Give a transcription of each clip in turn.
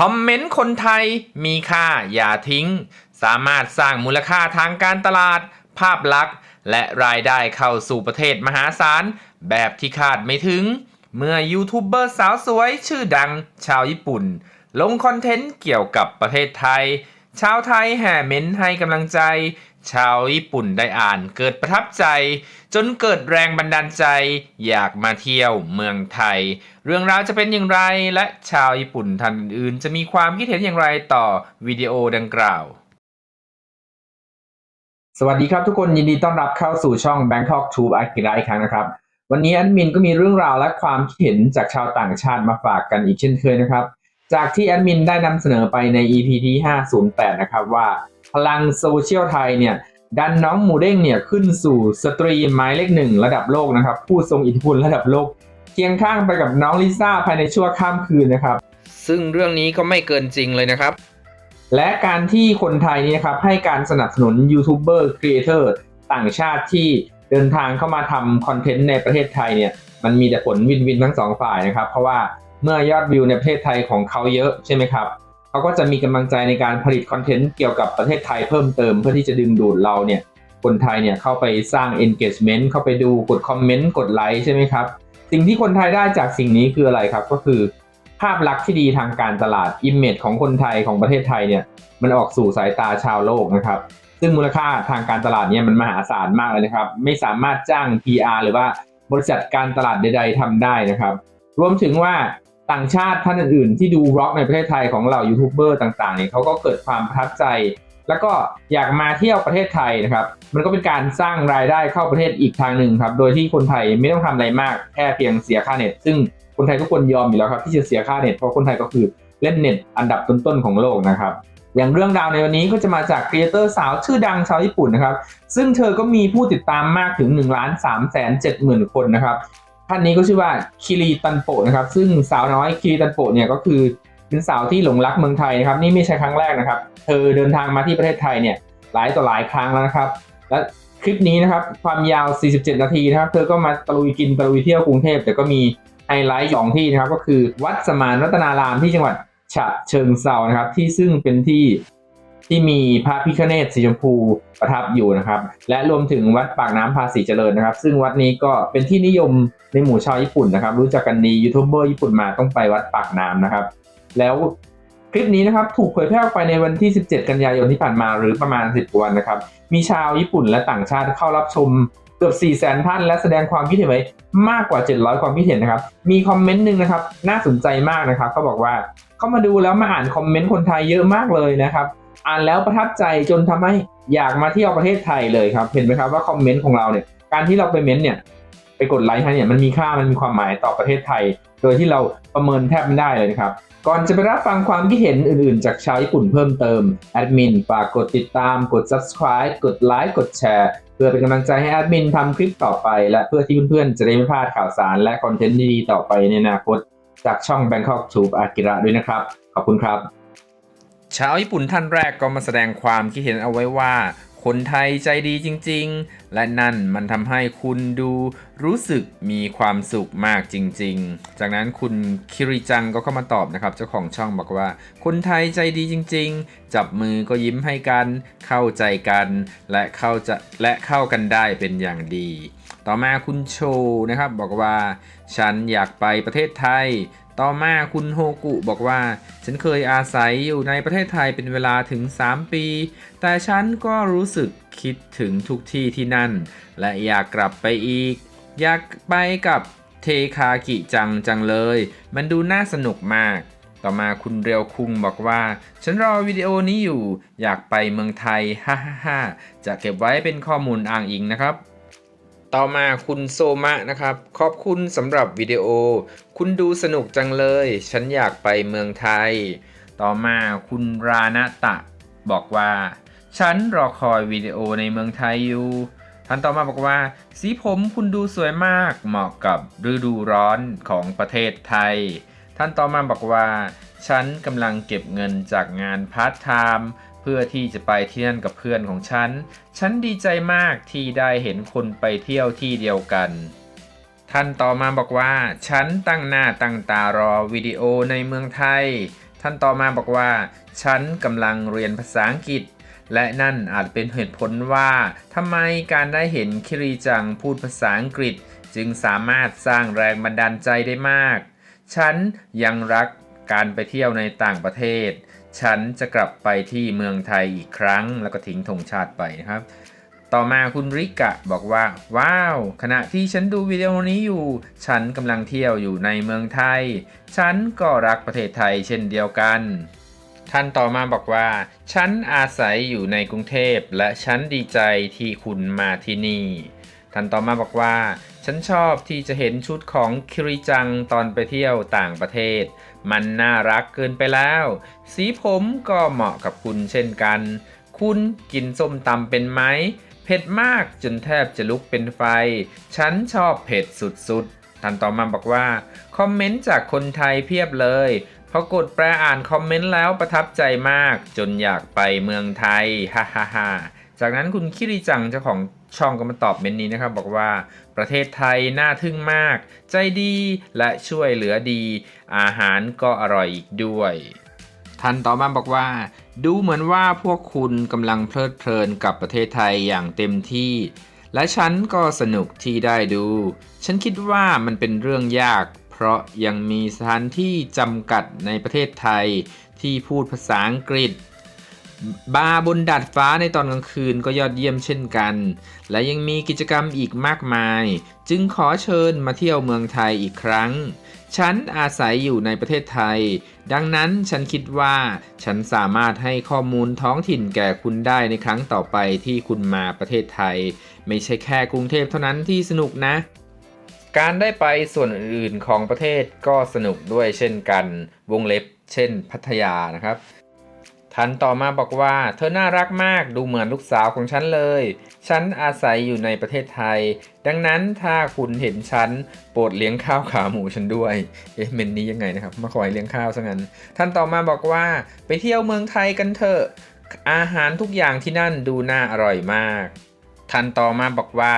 คอมเมนต์คนไทยมีค่าอย่าทิ้ง สามารถสร้างมูลค่าทางการตลาด ภาพลักษณ์ และรายได้เข้าสู่ประเทศมหาศาล แบบที่คาดไม่ถึง เมื่อยูทูบเบอร์สาวสวยชื่อดังชาวญี่ปุ่น ลงคอนเทนต์เกี่ยวกับประเทศไทย ชาวไทยแห่เม้นให้กำลังใจ ชาวญี่ปุ่นได้อ่านเกิดประทับใจ จนเกิดแรงบันดาลใจ อยากมาเที่ยวเมืองไทย เรื่องราวจะเป็นอย่างไรและชาวญี่ปุ่นท่านอื่นจะมีความคิดเห็นอย่างไรต่อวิดีโอดังกล่าว สวัสดีครับทุกคนยินดีต้อนรับเข้าสู่ช่อง Bangkok Tube อากิรอีกครั้งนะครับ วันนี้แอดมินก็มีเรื่องราวและความคิดเห็นจากชาวต่างชาติมาฝากกันอีกเช่นเคยนะครับจากที่แอดมินได้นำเสนอไปใน EP ที่ 508 นะครับว่า ลังโซเชียลไทยเนี่ยดันน้องหมูเด้งเนี่ยขึ้นสู่สตรีหมายเลขหนึ่งระดับโลกนะครับ ผู้ทรงอิทธิพลระดับโลกเคียงข้างไปกับน้องลิซ่าภายในชั่วข้ามคืนนะครับ ซึ่งเรื่องนี้ก็ไม่เกินจริงเลยนะครับ และการที่คนไทยนี่นะครับให้การสนับสนุนยูทูบเบอร์ครีเอเตอร์ต่างชาติที่เดินทางเข้ามาทำคอนเทนต์ในประเทศไทยเนี่ยมันมีแต่ผลวินวินทั้งสองฝ่ายนะครับ เพราะว่าเมื่อยอดวิวในประเทศไทยของเขาเยอะใช่ไหมครับ เขาก็จะมีกำลังใจในการผลิตคอนเทนต์เกี่ยวกับประเทศไทยเพิ่มเติม เพื่อที่จะดึงดูดเราเนี่ยคนไทยเนี่ยเข้าไปสร้าง engagement เข้าไปดูกดคอมเมนต์กดไลค์ใช่ไหมครับสิ่งที่คนไทยได้จากสิ่งนี้คืออะไรครับ ก็คือภาพลักษณ์ที่ดีทางการตลาด image ของคนไทยของประเทศไทยเนี่ยมันออกสู่สายตาชาวโลกนะครับ ซึ่งมูลค่าทางการตลาดเนี่ยมันมหาศาลมากเลยนะครับ ไม่สามารถจ้าง PR หรือว่าบริษัทการตลาดใด ๆทำได้นะครับ รวมถึงว่า ต่างชาติท่านอื่นๆ ที่ดูบล็อกในประเทศไทยของเหล่ายูทูบเบอร์ต่างๆเนี่ยเขาก็เกิดความประทับใจ แล้วก็อยากมาเที่ยวประเทศไทยนะครับ มันก็เป็นการสร้างรายได้เข้าประเทศอีกทางหนึ่งครับ โดยที่คนไทยไม่ต้องทำอะไรมากแค่เพียงเสียค่าเน็ต ซึ่งคนไทยทุกคนยอมอยู่แล้วครับที่จะเสียค่าเน็ตเพราะคนไทยก็คือเล่นเน็ตอันดับต้นๆของโลกนะครับอย่างเรื่องราวในวันนี้ก็จะมาจากครีเอเตอร์สาวชื่อดังชาวญี่ปุ่นนะครับ ซึ่งเธอก็มีผู้ติดตามมากถึง1นึ่งล้านสามแสนเจ็ดหมื่นคนนะครับ ท่านนี้ก็ชื่อว่าคิริตันโปะนะครับ ซึ่งสาวน้อยคิริตันโปะเนี่ยก็คือเป็นสาวที่หลงรักเมืองไทยนะครับ นี่ไม่ใช่ครั้งแรกนะครับ เธอเดินทางมาที่ประเทศไทยเนี่ยหลายต่อหลายครั้งแล้วนะครับ และคลิปนี้นะครับความยาว 47 นาทีนะครับ เธอก็มาตะลุยกินตะลุยเที่ยวกรุงเทพแต่ก็มีไฮไลท์สองที่นะครับ ก็คือวัดสมานรัตนารามที่จังหวัดฉะเชิงเซานะครับ ที่ซึ่งเป็นที่ ที่มีพระพิฆเนศสีชมพูประทับอยู่นะครับ และรวมถึงวัดปากน้ำภาษีเจริญนะครับ ซึ่งวัดนี้ก็เป็นที่นิยมในหมู่ชาวญี่ปุ่นนะครับ รู้จักกันดียูทูบเบอร์ญี่ปุ่นมาต้องไปวัดปากน้ำนะครับ แล้วคลิปนี้นะครับถูกเผยแพร่ออกไปในวันที่ 17 กันยายนที่ผ่านมาหรือประมาณ 10 วันนะครับ มีชาวญี่ปุ่นและต่างชาติเข้ารับชมเกือบ 4 0 0 0 0 0 ท่าน และแสดงความคิดเห็นไว้มากกว่า 700 ความคิดเห็นนะครับ มีคอมเมนต์หนึ่งนะครับ น่าสนใจมากนะครับเขาบอกว่า เข้ามาดูแล้วมาอ่านคอมเมนต์คนไทยเยอะมากเลยนะครับ อ่านแล้วประทับใจจนทำให้อยากมาเที่ยวประเทศไทยเลยครับ เห็นไหมครับว่าคอมเมนต์ของเราเนี่ย การที่เราไปเม้นต์เนี่ย ไปกดไลค์ให้เนี่ยมันมีค่ามันมีความหมายต่อประเทศไทย โดยที่เราประเมินแทบไม่ได้เลยนะครับ ก่อนจะไปรับฟังความคิดเห็นอื่นๆ จากชาวญี่ปุ่นเพิ่มเติมแอดมินฝากกดติดตาม กด subscribe กดไลค์กดแชร์เพื่อเป็นกำลังใจให้แอดมินทำคลิปต่อไป และเพื่อที่เพื่อนๆจะได้ไม่พลาดข่าวสาร และคอนเทนต์ดีๆต่อไปในอนาคต จากช่อง Bangkok Tube อากิระด้วยนะครับ ขอบคุณครับ ชาวญี่ปุ่นท่านแรกก็มาแสดงความคิดเห็นเอาไว้ว่า คนไทยใจดีจริง ๆ และนั่นมันทำให้คุณดูรู้สึกมีความสุขมากจริง ๆ จากนั้นคุณคิริจังก็เข้ามาตอบนะครับ เจ้าของช่องบอกว่า คนไทยใจดีจริง ๆ จับมือก็ยิ้มให้กัน เข้าใจกัน และเข้าจะและเข้ากันได้เป็นอย่างดี ต่อมาคุณโชนะครับบอกว่า ฉันอยากไปประเทศไทย ต่อมาคุณโฮกุบอกว่า ฉันเคยอาศัยอยู่ในประเทศไทยเป็นเวลาถึง 3 ปี แต่ฉันก็รู้สึกคิดถึงทุกที่ที่นั่น และอยากกลับไปอีก อยากไปกับเทคากิจังจังเลย มันดูน่าสนุกมาก ต่อมาคุณเรียวคุงบอกว่า ฉันรอวิดีโอนี้อยู่ อยากไปเมืองไทยฮ่าฮ่าฮ่าจะเก็บไว้เป็นข้อมูลอ้างอิงนะครับ ต่อมาคุณโซมะนะครับ ขอบคุณสำหรับวิดีโอ คุณดูสนุกจังเลย ฉันอยากไปเมืองไทย ต่อมาคุณรานาตะ บอกว่า ฉันรอคอยวิดีโอในเมืองไทยอยู่ท่านต่อมาบอกว่า สีผมคุณดูสวยมากเหมาะกับฤดูร้อนของประเทศไทย ท่านต่อมาบอกว่า ฉันกำลังเก็บเงินจากงานพาร์ทไทม์ พื่อที่จะไปที่นั่นกับเพื่อนของฉัน ฉันดีใจมากที่ได้เห็นคนไปเที่ยวที่เดียวกัน ท่านต่อมาบอกว่า ฉันตั้งหน้าตั้งตารอวิดีโอในเมืองไทยทท่านต่อมาบอกว่า ฉันกำลังเรียนภาษาอังกฤษ และนั่นอาจเป็นเหตุผลว่าทำไมการได้เห็นคิริจังพูดภาษาอังกฤษ จึงสามารถสร้างแรงบันดาลใจได้มาก ฉันยังรักการไปเที่ยวในต่างประเทศ ฉันจะกลับไปที่เมืองไทยอีกครั้ง แล้วก็ทิ้งธงชาติไปนะครับ ต่อมาคุณริกะบอกว่า ว้าว ขณะที่ฉันดูวิดีโอนี้อยู่ ฉันกำลังเที่ยวอยู่ในเมืองไทย ฉันก็รักประเทศไทยเช่นเดียวกันท่านต่อมาบอกว่า ฉันอาศัยอยู่ในกรุงเทพ และฉันดีใจที่คุณมาที่นี่ ท่านต่อมาบอกว่า ฉันชอบที่จะเห็นชุดของคิริจังตอนไปเที่ยวต่างประเทศ มันน่ารักเกินไปแล้ว สีผมก็เหมาะกับคุณเช่นกัน คุณกินส้มตำเป็นไหม เผ็ดมากจนแทบจะลุกเป็นไฟ ฉันชอบเผ็ดสุดๆท่านต่อมาบอกว่า คอมเมนต์จากคนไทยเพียบเลยพอกดแปลอ่านคอมเมนต์แล้วประทับใจมากจนอยากไปเมืองไทยฮ่าฮ่าฮ่าจากนั้นคุณคิริจังเจ้าของ ช่องก็มาตอบเมนนี้นะครับ บอกว่าประเทศไทยน่าทึ่งมาก ใจดีและช่วยเหลือดี อาหารก็อร่อยอีกด้วยท่านต่อมาบอกว่า ดูเหมือนว่าพวกคุณกำลังเพลิดเพลินกับประเทศไทยอย่างเต็มที่ และฉันก็สนุกที่ได้ดู ฉันคิดว่ามันเป็นเรื่องยาก เพราะยังมีสถานที่จำกัดในประเทศไทยที่พูดภาษาอังกฤษ บาร์บนดาดฟ้าในตอนกลางคืนก็ยอดเยี่ยมเช่นกัน และยังมีกิจกรรมอีกมากมาย จึงขอเชิญมาเที่ยวเมืองไทยอีกครั้ง ฉันอาศัยอยู่ในประเทศไทย ดังนั้นฉันคิดว่าฉันสามารถให้ข้อมูลท้องถิ่นแก่คุณได้ในครั้งต่อไปที่คุณมาประเทศไทย ไม่ใช่แค่กรุงเทพเท่านั้นที่สนุกนะการได้ไปส่วนอื่นๆของประเทศก็สนุกด้วยเช่นกัน วงเล็บเช่นพัทยานะครับ ท่านต่อมาบอกว่า เธอน่ารักมากดูเหมือนลูกสาวของฉันเลย ฉันอาศัยอยู่ในประเทศไทย ดังนั้นถ้าคุณเห็นฉันโปรดเลี้ยงข้าวขาหมูฉันด้วย เอ๊ะเมนนี้ยังไงนะครับ มาขอให้เลี้ยงข้าวซะงั้น ท่านต่อมาบอกว่าไปเที่ยวเมืองไทยกันเถอะ อาหารทุกอย่างที่นั่นดูน่าอร่อยมาก ท่านต่อมาบอกว่า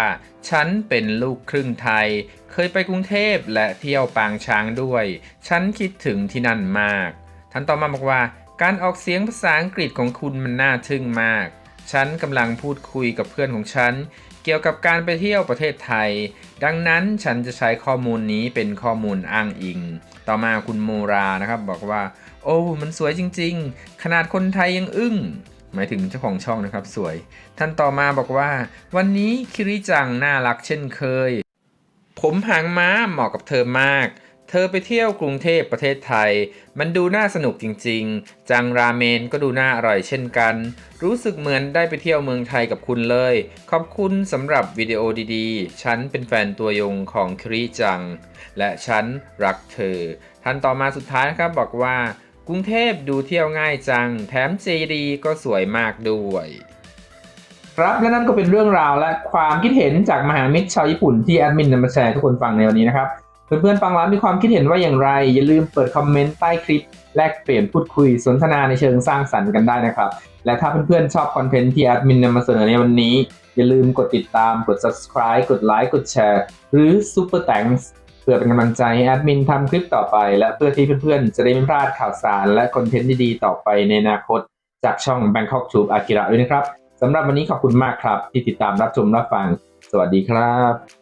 ฉันเป็นลูกครึ่งไทย เคยไปกรุงเทพและเที่ยวปางช้างด้วย ฉันคิดถึงที่นั่นมาก ท่านต่อมาบอกว่า การออกเสียงภาษาอังกฤษของคุณมันน่าทึ่งมาก ฉันกำลังพูดคุยกับเพื่อนของฉัน เกี่ยวกับการไปเที่ยวประเทศไทย ดังนั้นฉันจะใช้ข้อมูลนี้เป็นข้อมูลอ้างอิง ต่อมาคุณโมรานะครับบอกว่า โอ้ มันสวยจริง ๆ ขนาดคนไทยยังอึ้ง หมายถึงเจ้าของช่องนะครับสวย ท่านต่อมาบอกว่า วันนี้คิริจังน่ารักเช่นเคย ผมหางม้าเหมาะกับเธอมาก เธอไปเที่ยวกรุงเทพประเทศไทย มันดูน่าสนุกจริงๆ จังราเมนก็ดูน่าอร่อยเช่นกัน รู้สึกเหมือนได้ไปเที่ยวเมืองไทยกับคุณเลย ขอบคุณสำหรับวิดีโอดีๆ ฉันเป็นแฟนตัวยงของคริจัง และฉันรักเธอ ท่านต่อมาสุดท้ายนะครับบอกว่ากรุงเทพดูเที่ยวง่ายจัง แถมเจดีย์ก็สวยมากด้วยครับและนั่นก็เป็นเรื่องราวและความคิดเห็นจากมหามิตรชาวญี่ปุ่นที่แอดมินนำมาแชร์ทุกคนฟังในวันนี้นะครับ เพื่อนๆฟังแล้วมีความคิดเห็นว่าอย่างไร อย่าลืมเปิดคอมเมนต์ใต้คลิปแลกเปลี่ยนพูดคุยสนทนาในเชิงสร้างสรรค์กันได้นะครับ และถ้าเพื่อนๆชอบคอนเทนต์ที่แอดมินนำมาเสนอในวันนี้ อย่าลืมกดติดตามกด subscribe กดไลค์กดแชร์หรือ super thanks เพื่อเป็นกำลังใจให้แอดมินทำคลิปต่อไป และเพื่อที่เพื่อนๆจะได้ไม่พลาดข่าวสารและคอนเทนต์ดีๆต่อไปในอนาคต จากช่อง Bangkok Tube Akira ด้วยนะครับสำหรับวันนี้ขอบคุณมากครับ ที่ติดตามรับชมรับฟัง สวัสดีครับ